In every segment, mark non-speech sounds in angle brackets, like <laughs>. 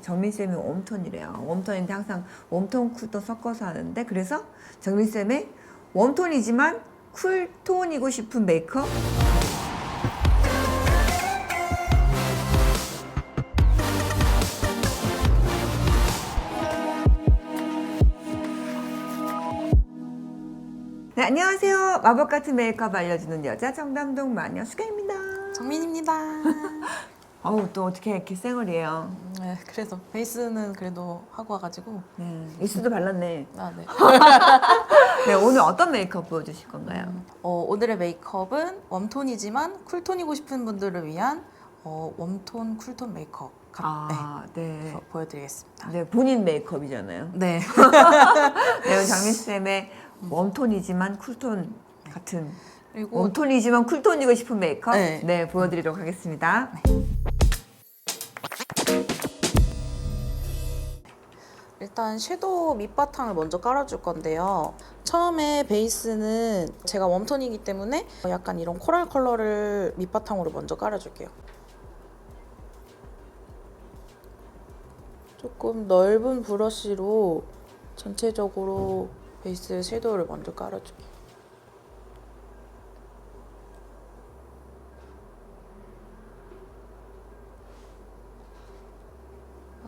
정민쌤이 웜톤이래요. 웜톤인데 항상 웜톤, 쿨톤 섞어서 하는데 그래서 정민쌤의 웜톤이지만 쿨톤이고 싶은 메이크업 네, 안녕하세요. 마법 같은 메이크업 알려주는 여자 정담동 마녀 수가입니다. 정민입니다. <laughs> 어우 또 어떻게 이렇게 쌩얼이에요. 네, 그래서 베이스는 그래도 하고 와가지고 네, 입술도 발랐네. 아, 네. <laughs> 네, 오늘 어떤 메이크업 보여주실 건가요? 어, 오늘의 메이크업은 웜톤이지만 쿨톤이고 싶은 분들을 위한 어, 웜톤 쿨톤 메이크업 가, 아, 네, 네. 그래서 보여드리겠습니다. 네, 본인 메이크업이잖아요. 네. <laughs> 네, 오늘 장민쌤의 웜톤이지만 쿨톤 같은 그리고 웜톤이지만 쿨톤이고 싶은 메이크업 네, 네. 보여드리도록 하겠습니다. 일단 섀도우 밑바탕을 먼저 깔아줄 건데요. 처음에 베이스는 제가 웜톤이기 때문에 약간 이런 코랄 컬러를 밑바탕으로 먼저 깔아줄게요. 조금 넓은 브러쉬로 전체적으로 베이스 섀도우를 먼저 깔아줄게요.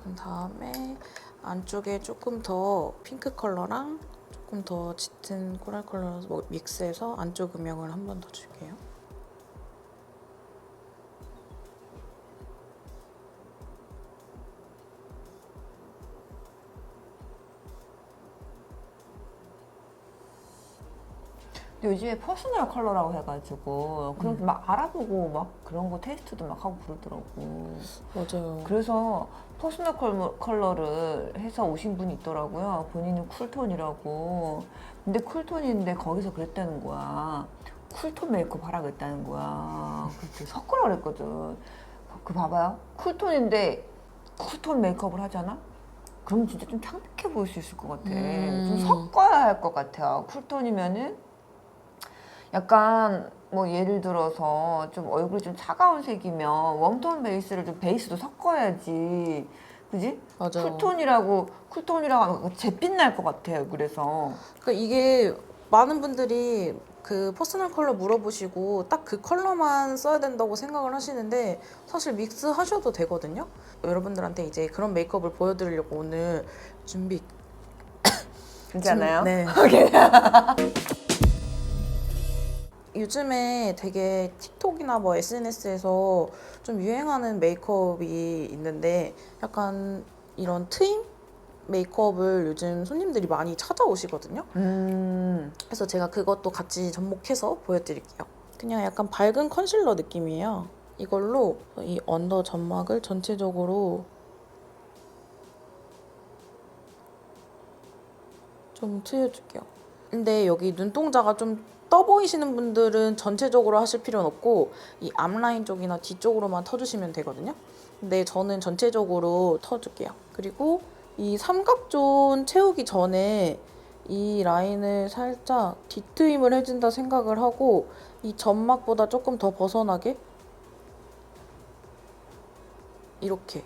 그런 다음에 안쪽에 조금 더 핑크 컬러랑 조금 더 짙은 코랄 컬러 뭐 믹스해서 안쪽 음영을 한 번 더 줄게요. 요즘에 퍼스널 컬러라고 해가지고 그런 음. 막 알아보고 막 그런 거 테스트도 막 하고 그러더라고. 맞아요. 그래서 퍼스널 컬러, 컬러를 해서 오신 분이 있더라고요. 본인은 쿨톤이라고. 근데 쿨톤인데 거기서 그랬다는 거야. 쿨톤 메이크업 하라 그랬다는 거야. 그래서 섞으라 그랬거든. 그 봐봐요. 쿨톤인데 쿨톤 메이크업을 하잖아? 그럼 진짜 좀 창백해 보일 수 있을 것 같아. 음. 좀 섞어야 할 것 같아요. 쿨톤이면은 약간 뭐 예를 들어서 좀 얼굴이 좀 차가운 색이면 웜톤 베이스를 좀 베이스도 섞어야지. 그지? 맞아요. 쿨톤이라고 쿨톤이라고 하면 잿빛 날 것 같아요. 그래서 그러니까 이게 많은 분들이 그 퍼스널 컬러 물어보시고 딱 그 컬러만 써야 된다고 생각을 하시는데 사실 믹스 하셔도 되거든요. 여러분들한테 이제 그런 메이크업을 보여드리려고 오늘 준비 <coughs> 괜찮아요? 네. <laughs> <laughs> 요즘에 되게 틱톡이나 뭐 SNS에서 좀 유행하는 메이크업이 있는데 약간 이런 트임 메이크업을 요즘 손님들이 많이 찾아오시거든요. 음, 그래서 제가 그것도 같이 접목해서 보여드릴게요. 그냥 약간 밝은 컨실러 느낌이에요. 이걸로 이 언더 점막을 전체적으로 좀 트여줄게요. 근데 여기 눈동자가 좀 떠 보이시는 분들은 전체적으로 하실 필요는 없고 이 앞라인 쪽이나 뒤쪽으로만 터주시면 되거든요. 근데 저는 전체적으로 터줄게요. 그리고 이 삼각존 채우기 전에 이 라인을 살짝 뒤트임을 해준다 생각을 하고 이 점막보다 조금 더 벗어나게 이렇게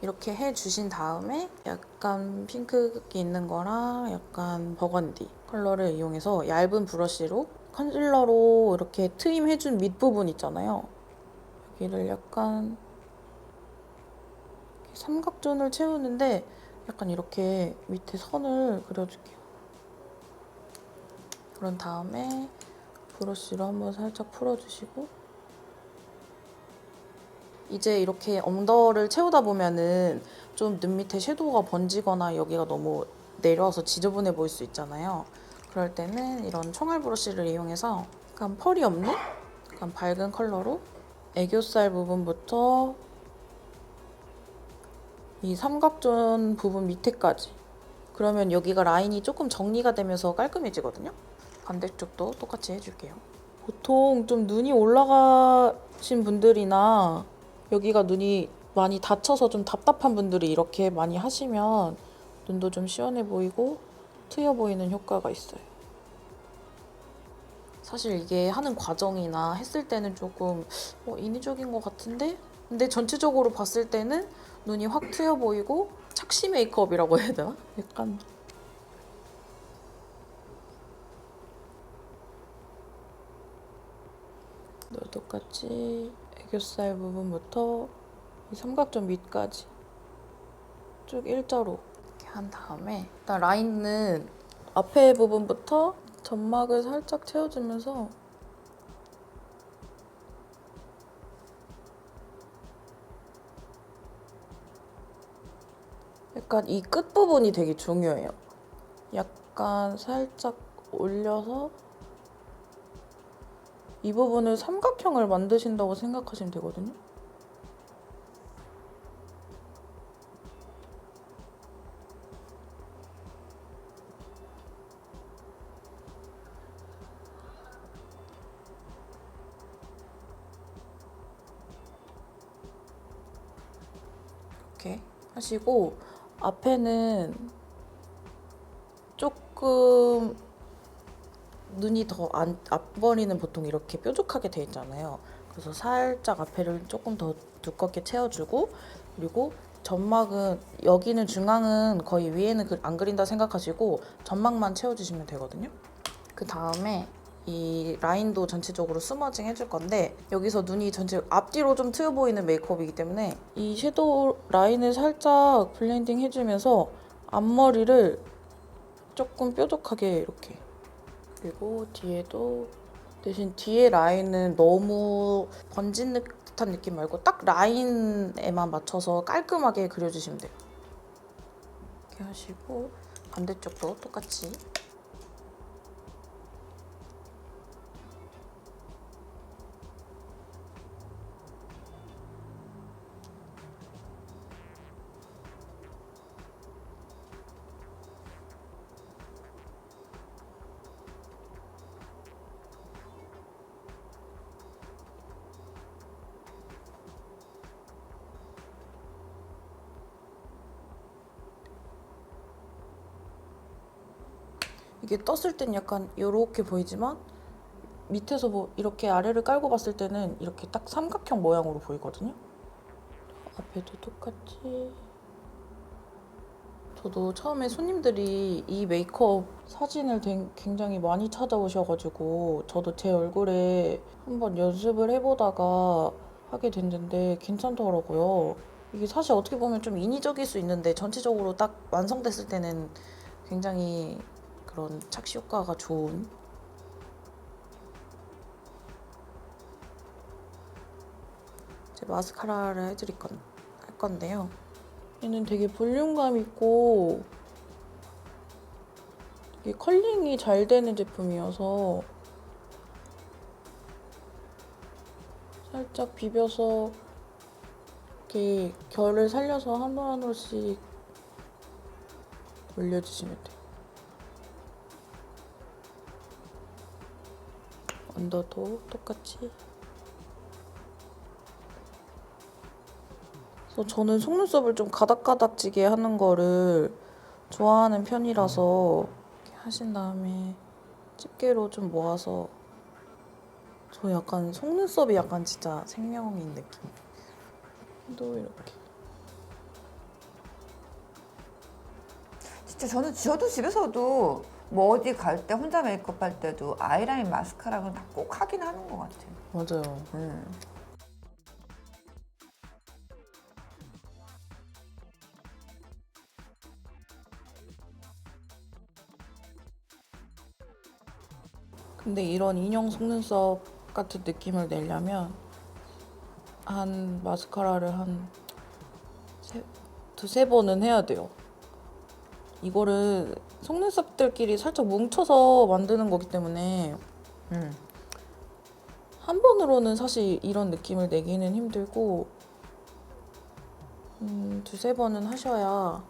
이렇게 해주신 다음에 약간 핑크기 있는 거랑 약간 버건디 컬러를 이용해서 얇은 브러쉬로 컨실러로 이렇게 트임해준 밑부분 있잖아요. 여기를 약간 삼각존을 채우는데 약간 이렇게 밑에 선을 그려줄게요. 그런 다음에 브러쉬로 한번 살짝 풀어주시고 이제 이렇게 언더를 채우다 보면은 좀 눈 밑에 섀도우가 번지거나 여기가 너무 내려와서 지저분해 보일 수 있잖아요. 그럴 때는 이런 총알 브러쉬를 이용해서 약간 펄이 없는 약간 밝은 컬러로 애교살 부분부터 이 삼각존 부분 밑에까지 그러면 여기가 라인이 조금 정리가 되면서 깔끔해지거든요. 반대쪽도 똑같이 해줄게요. 보통 좀 눈이 올라가신 분들이나 여기가 눈이 많이 다쳐서 좀 답답한 분들이 이렇게 많이 하시면 눈도 좀 시원해 보이고 트여 보이는 효과가 있어요. 사실 이게 하는 과정이나 했을 때는 조금 어, 인위적인 것 같은데 근데 전체적으로 봤을 때는 눈이 확 트여 보이고 착시 메이크업이라고 해야 되나? 약간 너 똑같이 애교살 부분부터 이 삼각존 밑까지 쭉 일자로 한 다음에 일단 라인은 앞에 부분부터 점막을 살짝 채워주면서 약간 이 끝부분이 되게 중요해요. 약간 살짝 올려서 이 부분을 삼각형을 만드신다고 생각하시면 되거든요. 이렇게 하시고 앞에는 조금 눈이 더 안, 앞머리는 보통 이렇게 뾰족하게 돼 있잖아요. 그래서 살짝 앞에를 조금 더 두껍게 채워주고 그리고 점막은 여기는 중앙은 거의 위에는 그- 안 그린다 생각하시고 점막만 채워주시면 되거든요. 그 다음에 이 라인도 전체적으로 스머징 해줄 건데 여기서 눈이 전체 앞뒤로 좀 트여 보이는 메이크업이기 때문에 이 섀도우 라인을 살짝 블렌딩 해주면서 앞머리를 조금 뾰족하게 이렇게 그리고 뒤에도 대신 뒤에 라인은 너무 번진 듯한 느낌 말고 딱 라인에만 맞춰서 깔끔하게 그려주시면 돼요. 이렇게 하시고 반대쪽도 똑같이 이게 떴을 땐 약간 이렇게 보이지만 밑에서 뭐 이렇게 아래를 깔고 봤을 때는 이렇게 딱 삼각형 모양으로 보이거든요. 앞에도 똑같이. 저도 처음에 손님들이 이 메이크업 사진을 된- 굉장히 많이 찾아오셔가지고 저도 제 얼굴에 한번 연습을 해보다가 하게 됐는데 괜찮더라고요. 이게 사실 어떻게 보면 좀 인위적일 수 있는데 전체적으로 딱 완성됐을 때는 굉장히 그런 착시 효과가 좋은 제 마스카라를 해드릴 건, 할 건데요. 얘는 되게 볼륨감 있고 이게 컬링이 잘 되는 제품이어서 살짝 비벼서 이렇게 결을 살려서 한올한 올씩 올려주시면 돼요. 언더도 똑같이. 그래서 저는 속눈썹을 좀 가닥가닥지게 하는 거를 좋아하는 편이라서 하신 다음에 집게로 좀 모아서 저 약간 속눈썹이 약간 진짜 생명인 느낌. 또 이렇게. 진짜 저는 저도 집에서도 뭐 어디 갈 때 혼자 메이크업 할 때도 아이라인 마스카라는 다 꼭 하긴 하는 것 같아요. 맞아요. 음. 근데 이런 인형 속눈썹 같은 느낌을 내려면 한 마스카라를 한 세, 두세 번은 해야 돼요. 이거를 속눈썹들끼리 살짝 뭉쳐서 만드는 거기 때문에 음. 한 번으로는 사실 이런 느낌을 내기는 힘들고 음, 두세 번은 하셔야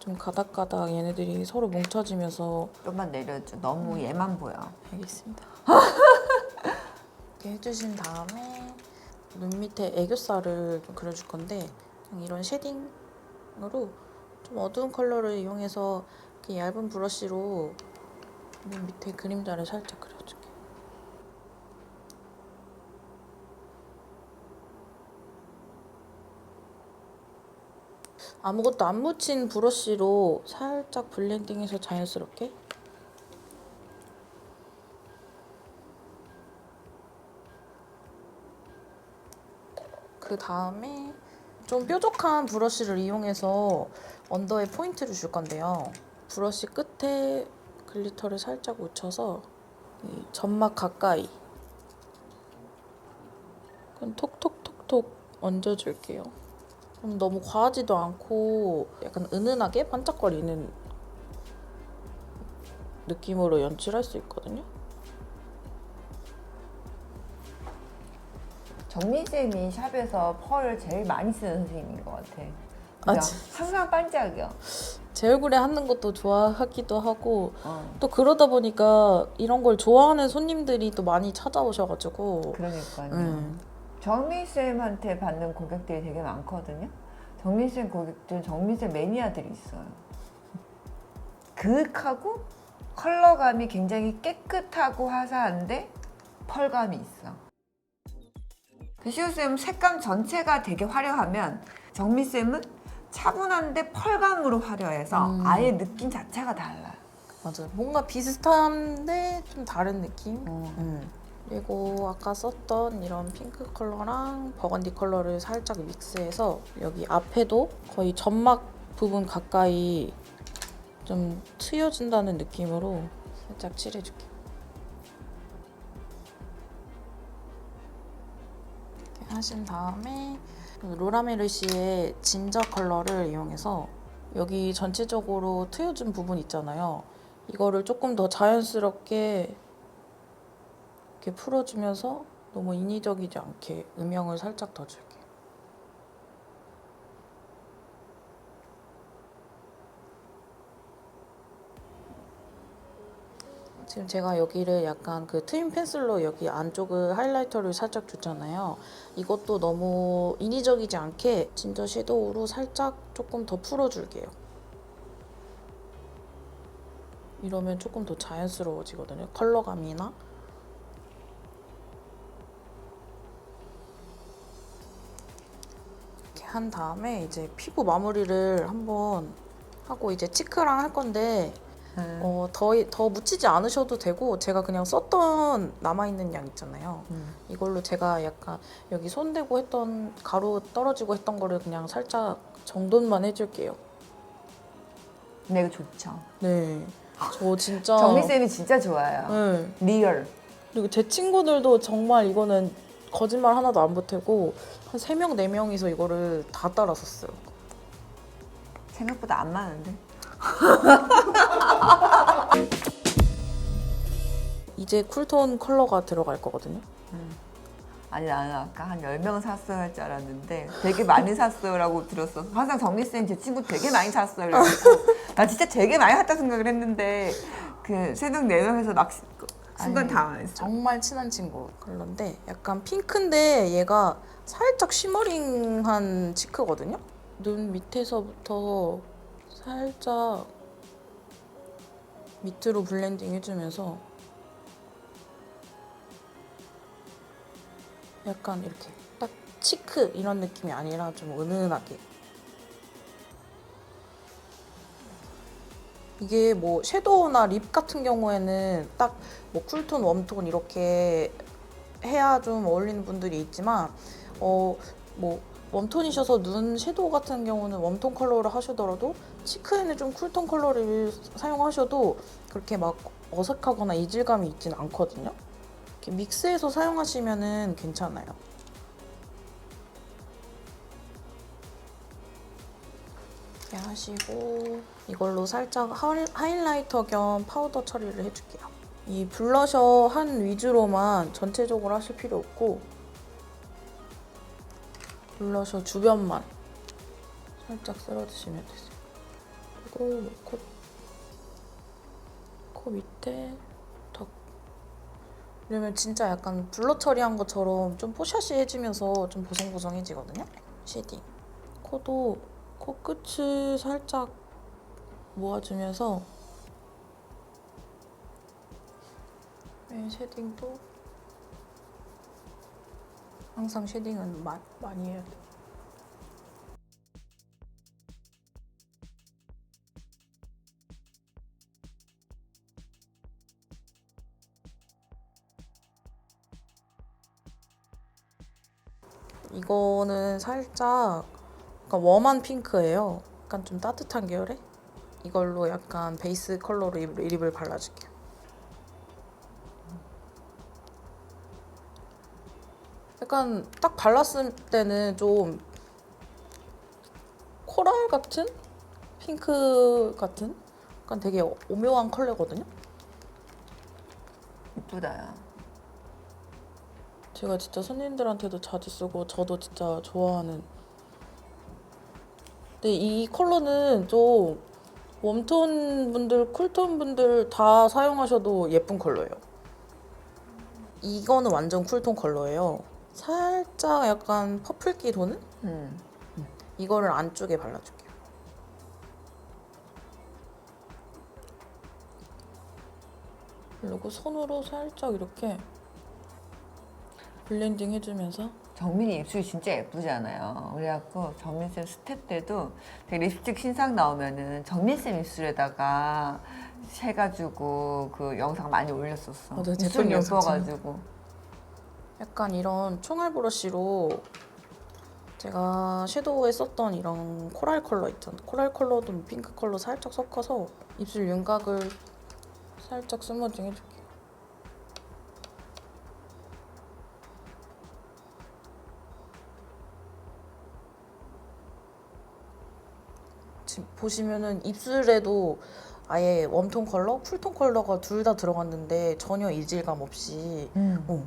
좀 가닥가닥 얘네들이 서로 뭉쳐지면서 좀만 내려줘. 너무 얘만 보여. 알겠습니다. 이렇게 해주신 다음에 눈 밑에 애교살을 좀 그려줄 건데 그냥 이런 쉐딩으로 좀 어두운 컬러를 이용해서 이렇게 얇은 브러쉬로 눈 밑에 그림자를 살짝 그려줄게. 아무것도 안 묻힌 브러쉬로 살짝 블렌딩해서 자연스럽게 그 다음에 좀 뾰족한 브러쉬를 이용해서 언더에 포인트를 줄 건데요. 브러쉬 끝에 글리터를 살짝 묻혀서 이 점막 가까이 그럼 톡톡톡톡 얹어줄게요. 그럼 너무 과하지도 않고 약간 은은하게 반짝거리는 느낌으로 연출할 수 있거든요. 정민 쌤이 샵에서 펄을 제일 많이 쓰는 선생님인 것 같아. 아, 항상 반짝여. 제 얼굴에 하는 것도 좋아하기도 하고 어, 또 그러다 보니까 이런 걸 좋아하는 손님들이 또 많이 찾아오셔가지고 그러니까요. 음, 정민 쌤한테 받는 고객들이 되게 많거든요. 정민 쌤 고객들, 정민 쌤 매니아들이 있어요. 그윽하고 컬러감이 굉장히 깨끗하고 화사한데 펄감이 있어. 그 시우 쌤 색감 전체가 되게 화려하면 정민 쌤은 차분한데 펄감으로 화려해서 음. 아예 느낌 자체가 달라요. 맞아요. 뭔가 비슷한데 좀 다른 느낌. 어. 음. 그리고 아까 썼던 이런 핑크 컬러랑 버건디 컬러를 살짝 믹스해서 여기 앞에도 거의 점막 부분 가까이 좀 트여준다는 느낌으로 살짝 칠해줄게요. 이렇게 하신 다음에 그 로라메르시의 진저 컬러를 이용해서 여기 전체적으로 트여준 부분 있잖아요. 이거를 조금 더 자연스럽게 이렇게 풀어주면서 너무 인위적이지 않게 음영을 살짝 더 줄게. 지금 제가 여기를 약간 그 트윈 펜슬로 여기 안쪽을 하이라이터를 살짝 줬잖아요. 이것도 너무 인위적이지 않게 진저 섀도우로 살짝 조금 더 풀어줄게요. 이러면 조금 더 자연스러워지거든요. 컬러감이나 이렇게 한 다음에 이제 피부 마무리를 한번 하고 이제 치크랑 할 건데 음. 어, 더, 더 묻히지 않으셔도 되고 제가 그냥 썼던 남아있는 양 있잖아요. 음. 이걸로 제가 약간 여기 손대고 했던 가루 떨어지고 했던 거를 그냥 살짝 정돈만 해줄게요. 근데 이거 좋죠. 네. 저 진짜 <laughs> 정민 쌤이 진짜 좋아요. 네. 리얼. 그리고 제 친구들도 정말 이거는 거짓말 하나도 안 보태고 한 3명, 4명이서 이거를 다 따라 썼어요. 생각보다 안 많은데. <laughs> 이제 쿨톤 컬러가 들어갈 거거든요. 아니 나는 아까 한 10명 샀어야 할줄 알았는데 되게 많이 샀어요라고 들었어. 항상 정리쌤 제 친구 되게 많이 샀어요. 나 진짜 되게 많이 샀다 생각을 했는데 그 새벽 4명에서 막 시- 순간 아니, 당황했어. 정말 친한 친구 컬러인데 약간 핑크인데 얘가 살짝 쉬머링한 치크거든요. 눈 밑에서부터 살짝 밑으로 블렌딩 해주면서 약간 이렇게 딱 치크 이런 느낌이 아니라 좀 은은하게. 이게 뭐 섀도우나 립 같은 경우에는 딱 뭐 쿨톤, 웜톤 이렇게 해야 좀 어울리는 분들이 있지만 어 뭐 웜톤이셔서 눈 섀도우 같은 경우는 웜톤 컬러를 하시더라도 치크에는 좀 쿨톤 컬러를 사용하셔도 그렇게 막 어색하거나 이질감이 있진 않거든요. 이렇게 믹스해서 사용하시면은 괜찮아요. 이렇게 하시고 이걸로 살짝 하이- 하이라이터 겸 파우더 처리를 해줄게요. 이 블러셔 한 위주로만 전체적으로 하실 필요 없고 블러셔 주변만 살짝 쓸어주시면 되세요. 그리고 뭐 코, 코 밑에 턱 이러면 진짜 약간 블러 처리한 것처럼 좀 포샤시 해지면서 좀 보송보송해지거든요. 쉐딩. 코도 코 끝을 살짝 모아주면서 맨 쉐딩도 항상 쉐딩은 마, 많이 해야 돼. 이거는 살짝 약간 웜한 핑크예요. 약간 좀 따뜻한 계열에 이걸로 약간 베이스 컬러로 립을 발라줄게요. 약간 딱 발랐을 때는 좀 코랄 같은 핑크 같은 약간 되게 오묘한 컬러거든요. 이쁘다. 야. 제가 진짜 손님들한테도 자주 쓰고 저도 진짜 좋아하는. 근데 이 컬러는 좀 웜톤 분들, 쿨톤 분들 다 사용하셔도 예쁜 컬러예요. 이거는 완전 쿨톤 컬러예요. 살짝 약간 퍼플기 도는 음. 이거를 안쪽에 발라줄게요. 그리고 손으로 살짝 이렇게 블렌딩 해주면서 정민이 입술이 진짜 예쁘잖아요. 그래갖고 정민쌤 스텝 때도 되게 립스틱 신상 나오면은 정민쌤 입술에다가 해가지고 그 영상 많이 올렸었어. 제품 영상 예뻐가지고. 약간 이런 총알 브러쉬로 제가 섀도우에 썼던 이런 코랄 컬러 있잖아요. 코랄 컬러도 핑크 컬러 살짝 섞어서 입술 윤곽을 살짝 스머징 해줄게요. 지금 보시면은 입술에도 아예 웜톤 컬러, 쿨톤 컬러가 둘 다 들어갔는데 전혀 이질감 없이 음. 어,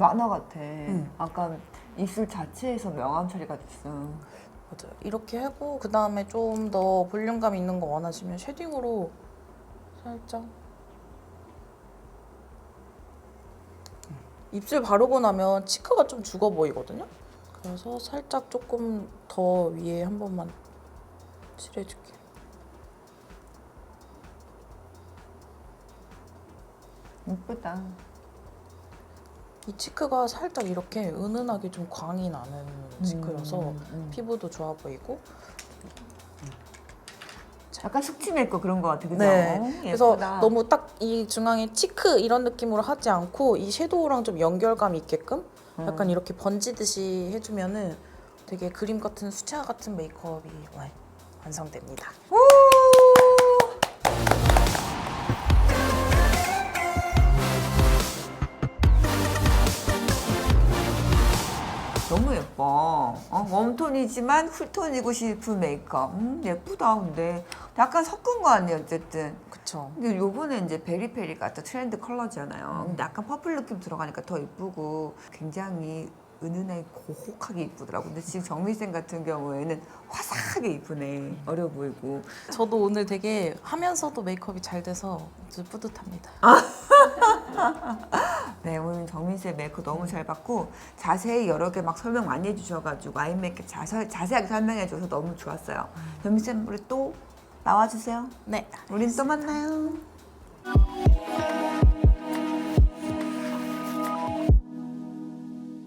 만화 같아. 음. 아까 입술 자체에서 명암 처리가 됐어. 맞아요. 이렇게 하고 그 다음에 좀 더 볼륨감 있는 거 원하시면 쉐딩으로 살짝 입술 바르고 나면 치크가 좀 죽어 보이거든요. 그래서 살짝 조금 더 위에 한 번만 칠해줄게요. 이쁘다. 이 치크가 살짝 이렇게 은은하게 좀 광이 나는 치크여서 음, 음. 피부도 좋아 보이고 약간 숙취 메이크업 그런 거 같아. 그죠? 네. 그래서 예쁘다. 너무 딱 이 중앙에 치크 이런 느낌으로 하지 않고 이 섀도우랑 좀 연결감 있게끔 약간 음. 이렇게 번지듯이 해주면은 되게 그림 같은 수채화 같은 메이크업이 와- 완성됩니다. 너무 예뻐. 어, 웜톤이지만 쿨톤이고 싶은 메이크업. 음, 예쁘다. 근데 약간 섞은 거 아니에요, 어쨌든. 그쵸? 근데 요번에 이제 베리페리가 또 트렌드 컬러잖아요. 근데 약간 퍼플 느낌 들어가니까 더 예쁘고 굉장히 은은하게 고혹하게 이쁘더라고. 근데 지금 정미쌤 같은 경우에는 화사하게 이쁘네. 어려 보이고. 저도 오늘 되게 하면서도 메이크업이 잘 돼서 아주 뿌듯합니다. <laughs> 네, 오늘 정민 쌤 메이크업 너무 잘 봤고 자세히 여러 개 막 설명 많이 해주셔가지고 아이 메이크업 자세, 자세하게 설명해줘서 너무 좋았어요. 정민 쌤 우리 또 나와주세요. 네. 우린 또 만나요.